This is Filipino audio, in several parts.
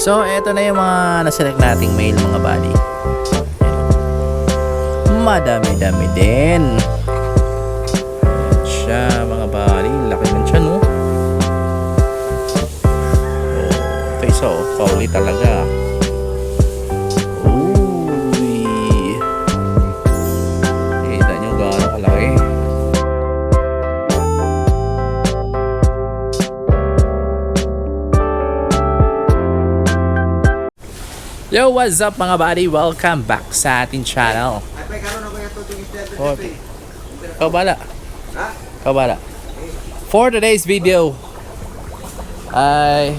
So, eto na yung mga naselect nating mail mga buddy. Madami-dami din. Siya mga buddy. Laki ng siya no. Oh, ito isa. Pauli talaga. Yo, what's up mga buddy? Welcome back sa ating channel. Oh, ikaw bala. Ikaw bala. For today's video, ay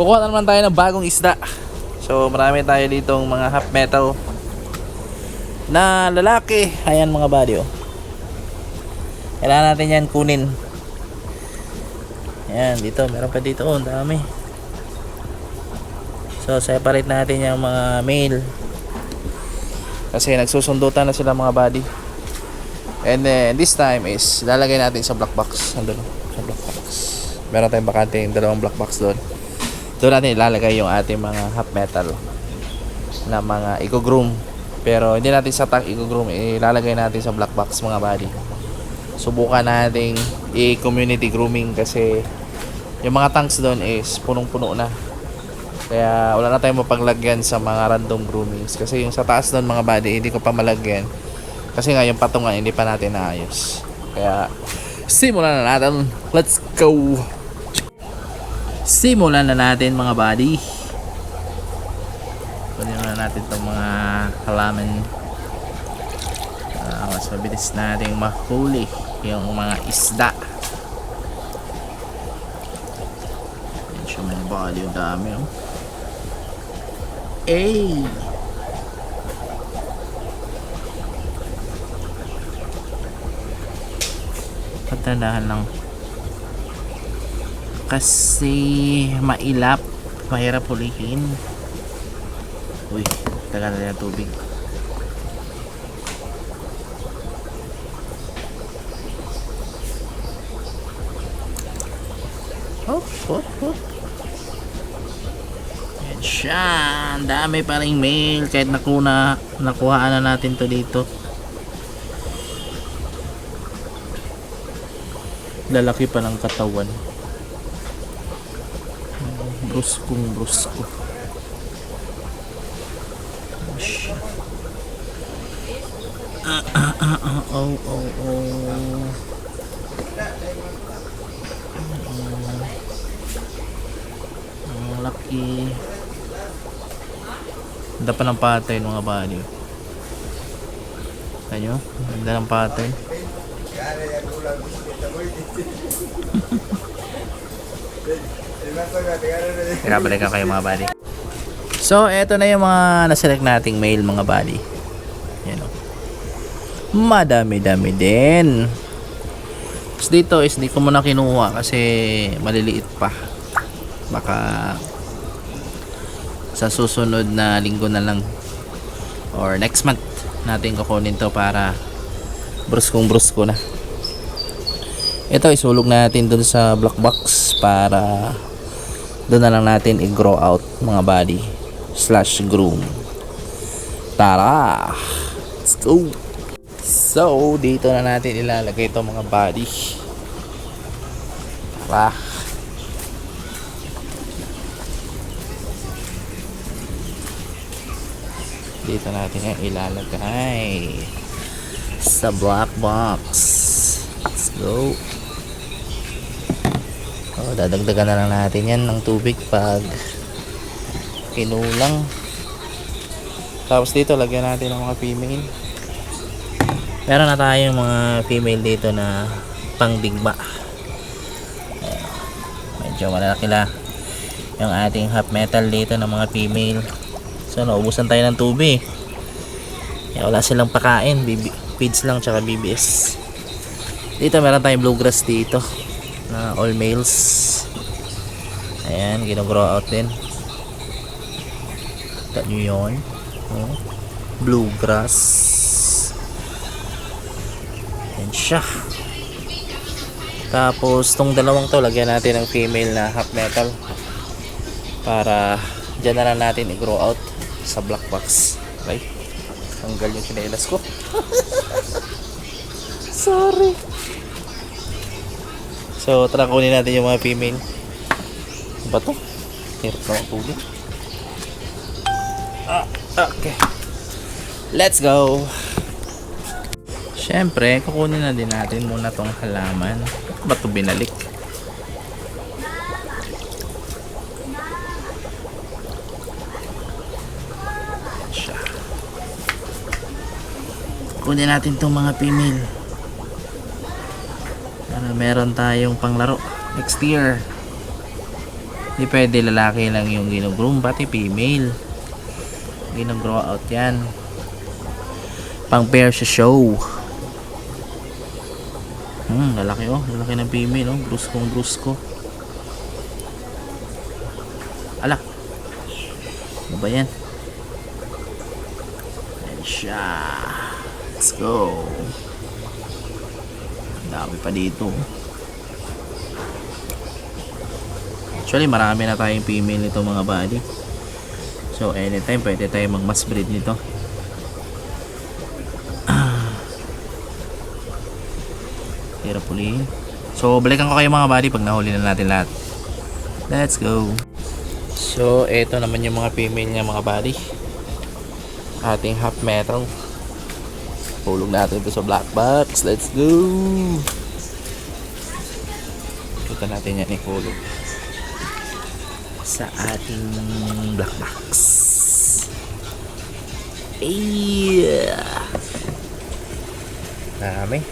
kukuha na naman tayo ng bagong isda. So, marami tayo ditong mga half metal na lalaki. Ayan mga buddy, oh. Kailangan natin yan kunin. Ayan, dito. Meron pa dito. Oh, ang dami. So, separate natin yung mga male. Kasi nagsusundutan na sila mga body. And then, this time is, lalagay natin sa black box. Andun, sa black box. Meron tayong bakante yung dalawang black box doon. Doon natin ilalagay yung ating mga half metal na mga eco-groom. Pero hindi natin sa tank eco-groom, ilalagay natin sa black box mga body. Subukan nating i-community grooming kasi yung mga tanks doon is punong-puno na. Kaya wala na tayong mapaglagyan sa mga random groomings. Kasi yung sa taas doon mga buddy, hindi ko pa malagyan. Kasi nga yung patungan, hindi pa natin naayos. Kaya simulan na natin. Let's go! Simulan na natin mga buddy. Kunin na natin itong mga halaman. Ah, mas mabilis nating mahuli yung mga isda. Yan siya mga buddy, yung dami oh. Ay! Patadahan lang. Kasi mailap, mahirap hulihin. Uy, tagal na tubig. Hop, hop, hop. Siya. Dami pa rin mail. Kahit nakuna, nakuhaan na natin to dito. Lalaki pa ng katawan. Bruskong brusko. Ah, ah, ah, ah, oh, oh, oh. Ang laki. Ganda pa ng pattern mga bali. Ano? Ganda ng pattern. Pinabalikan kayo mga bali. So, eto na yung mga naselect nating mail mga bali. Yan o. Madami-dami din. Tapos dito is hindi ko muna kinuha kasi maliliit pa. Baka sa susunod na linggo na lang. Or next month natin kukunin to para bruskong brusko na. Ito isulog natin dun sa black box para doon na lang natin i-grow out mga body slash groom. Tara! Let's go! So dito na natin ilalagay ito mga body. Tara dito natin yung ilalagay. Sa black box. Let's go. Oh, dadagdagan na lang natin yan ng tubig pag kinulang. Tapos dito lagyan natin ng mga female. Meron na tayong mga female dito na pangdigma. Medyo malalaki lang yung ating half metal dito ng mga female So, naubusan tayo ng tubig. Kaya wala silang pakain. BB, feeds lang tsaka BBS. Dito meron tayong bluegrass dito. Na all males. Ayan, ginogrow out din. Kita nyo yun. Oh. Bluegrass. Ayan siya. Tapos, tong dalawang to, lagyan natin ng female na half metal. para dyan na lang natin i-grow out sa black box. Okay? Tanggal yung chinelas ko. Sorry. So, tara kunin natin yung mga female. Ba to? Hirap na matuli. Ah, okay. Let's go! Siyempre, kukunin na din natin muna tong halaman. Ba't ito binalik? Kunin natin tong mga female. Para meron tayong panglaro next year. Hindi pwede lalaki lang yung ginugroom, pati female. Ginugrow out yan. Pang pair sa show. Hmm, lalaki oh. Lalaki ng female oh. Bruskong brusko. Ala. Ano ba yan? Ayan siya. Go. Dami pa dito. Actually, marami na tayong female nito mga buddy. So, anytime pwede tayo mag-mass breed nito. Ulihin. So, balikan ko kayo mga buddy pag nahuli na natin lahat. Let's go. So, eto naman yung mga female niya mga buddy. Ating half metal. Hulog natin ito sa black box. Let's go. Kita natin yan ihulog. Sa ating black box. Yeah. Dami.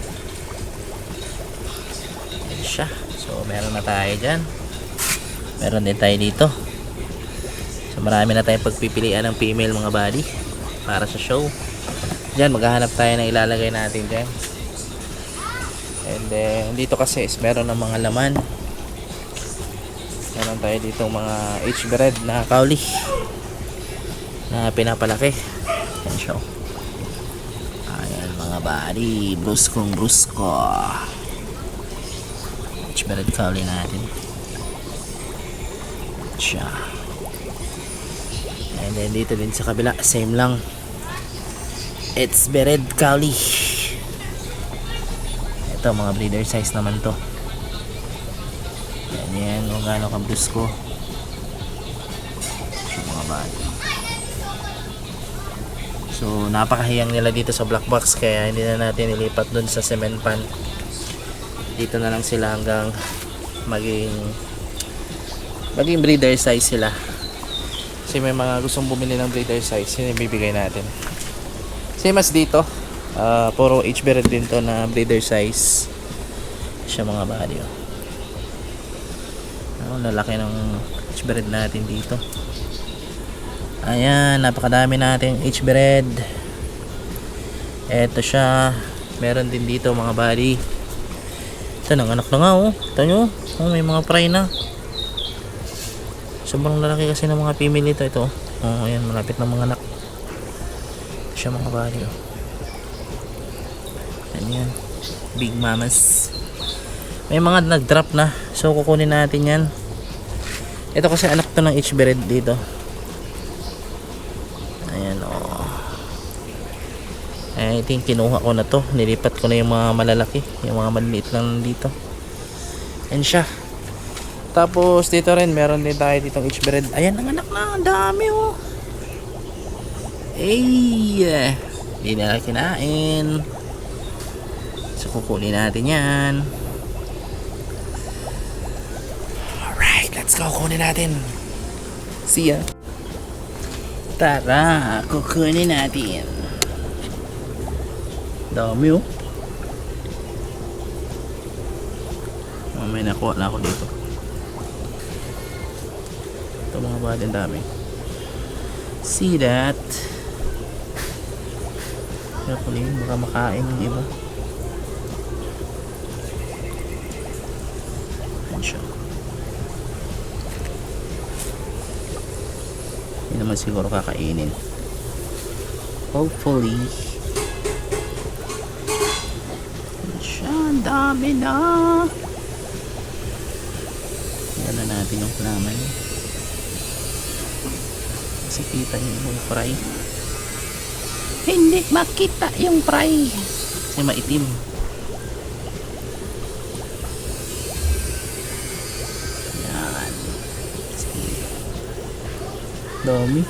Yan siya. So, meron na tayo dyan. Meron din tayo dito. So, marami na tayong pagpipilian ng female mga body para sa show. Diyan, maghahanap tayo ng ilalagay natin dyan. And then, dito kasi is meron ng mga laman. Meron tayo dito mga H-bread na kauli na pinapalaki. Yan siya. oh. Ayan mga body, bruskong brusko. H-bread kauli natin. Siya. And then dito din sa kabila, same lang. It's Bered Kali. Ito, mga breeder size naman to. Yan yan, kung gaano ka brusko. Yung mga bali. So, napakahiyang nila dito sa black box kaya hindi na natin ilipat dun sa cement pan. Dito na lang sila hanggang maging maging breeder size sila. Kasi may mga gustong bumili ng breeder size, yun yung bibigay natin. Same as dito. ah puro HB red din to na breeder size. Siya mga body. Oh. Lalaki ng HB red natin dito. Ayan, napakadami nating HB red. Eto siya. Meron din dito mga body. Ito, nanganak na nga oh. Ito nyo. Oh, may mga fry na. Sobrang lalaki kasi ng mga female ito. Ito. Oh, ayan, malapit na mga anak. Siya mga bali. Oh. Yan yan. Big mamas. May mga nag-drop na. So, kukunin natin yan. Ito kasi anak to ng HB Red dito. Ayan, oh. I think kinuha ko na to. Nilipat ko na yung mga malalaki. Yung mga maliliit lang dito. Yan siya. Tapos dito rin meron din tayo ditong HB Red. Ayan ang anak na. Dami oh. Ay, hindi na kinain. So, kukunin natin yan. Alright, let's go. Kunin natin. See ya. Tara, kukunin natin. Dami oh. Oh, may nakuha na ako dito. Ito mga ang dami. See that? Carefully, baka makain yung iba. Ayan siya. Hindi naman siguro kakainin. Hopefully. Ayan siya, ang dami na. Yan na natin yung laman. kasi kita yung fry. Hindi makita yung fry. Kasi maitim. Yan. Sige. Dami.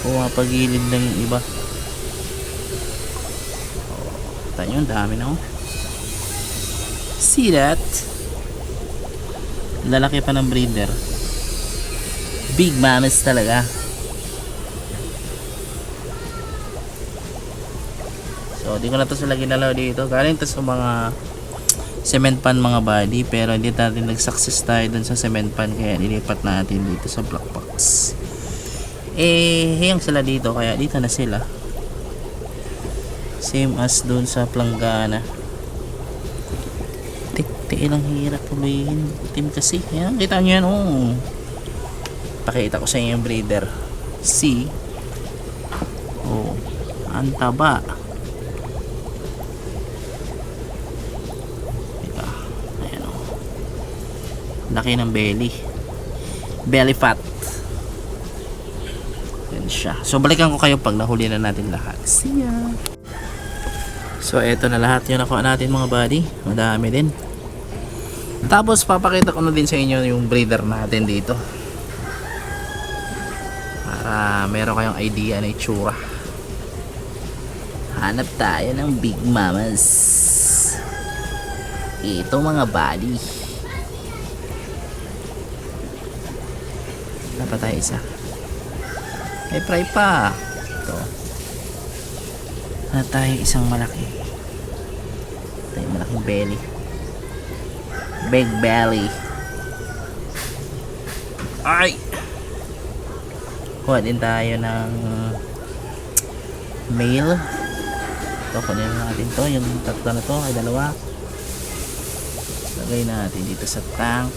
Pumapagilid lang yung iba. Oh, tayo ang dami na oh. See that? Lalaki pa ng breeder. Big mamas talaga. So, di ko na to sila ginalaw dito. Galing to sa mga cement pan mga body. Pero hindi natin nag-success tayo dun sa cement pan. Kaya nilipat natin dito sa black box. Eh, hiyang sila dito. Kaya dito na sila. Same as dun sa planggana. Tik-tik hirap tuloyin. Itim kasi. Yan, kita nyo yan. Oh. Pakita ko sa inyo yung breeder. See? Oh. Ang taba. Teka. Ayan oh. Laki ng belly. Belly fat. Yan siya. So balikan ko kayo pag nahuli na natin lahat. See ya. So eto na lahat yung nakuha natin mga buddy. Madami din. Tapos papakita ko na din sa inyo yung breeder natin dito. Para meron kayong idea na itsura. Hanap tayo ng Big Mamas. Ito mga. Wala pa tayo isa. May fry pa. Ito. Wala tayo isang malaki. Ito malaking belly. Big belly. Ay! Kuha din tayo ng male. Ito, kunin na natin to. Yung tatlo na to, ay dalawa. Lagay natin dito sa tank.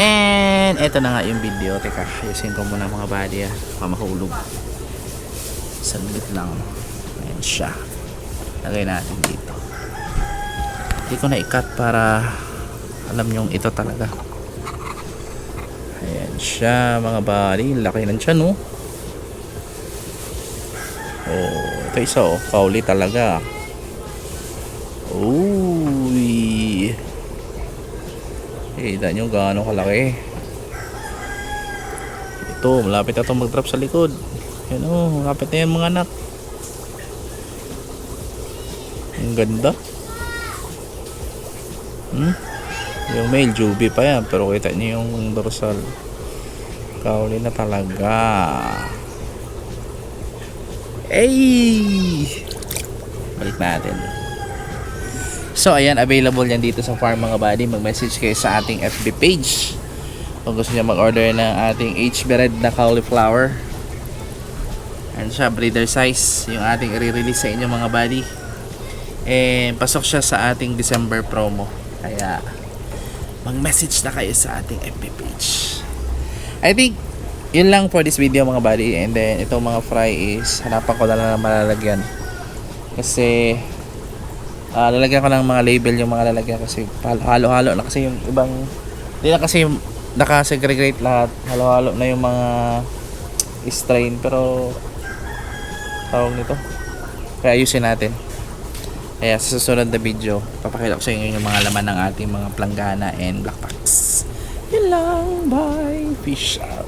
And, eto na nga yung video. Teka, ayusin ko muna mga body ah. Pamahulog. Saglit lang. Ayan siya. Lagay natin dito. Hindi ko na i-cut para alam yung ito talaga. Ayan siya mga body. Laki ng tiyan no. Oh, ito isa oh. Kauli talaga. Uy. Kita nyo gaano kalaki. Ito, malapit na itong mag-drop sa likod. Yan o, malapit na yan mga anak. Ang ganda. Hmm? Yung male juvie pa yan, pero kita nyo yung dorsal. Kauli na talaga. Ay! Balik natin. So, ayan, available yan dito sa farm mga buddy. Mag-message kayo sa ating FB page. Kung gusto niya mag-order ng ating HB Red na cauliflower. Ayan siya, breeder size. Yung ating i-release sa inyo mga buddy. And pasok siya sa ating December promo. Kaya, mag-message na kayo sa ating FB page. I think, yun lang for this video mga buddy. And then, itong mga fry is, hanapan ko na lang ng malalagyan. Kasi, Ah, lalagyan ko ng mga label yung mga lalagyan kasi halo-halo na kasi yung ibang hindi na kasi naka-segregate lahat halo-halo na yung mga strain pero tawag nito kaya ayusin natin kaya sa susunod na video papakita ko sa inyo yung mga laman ng ating mga planggana and black packs yun lang. Bye. Fish out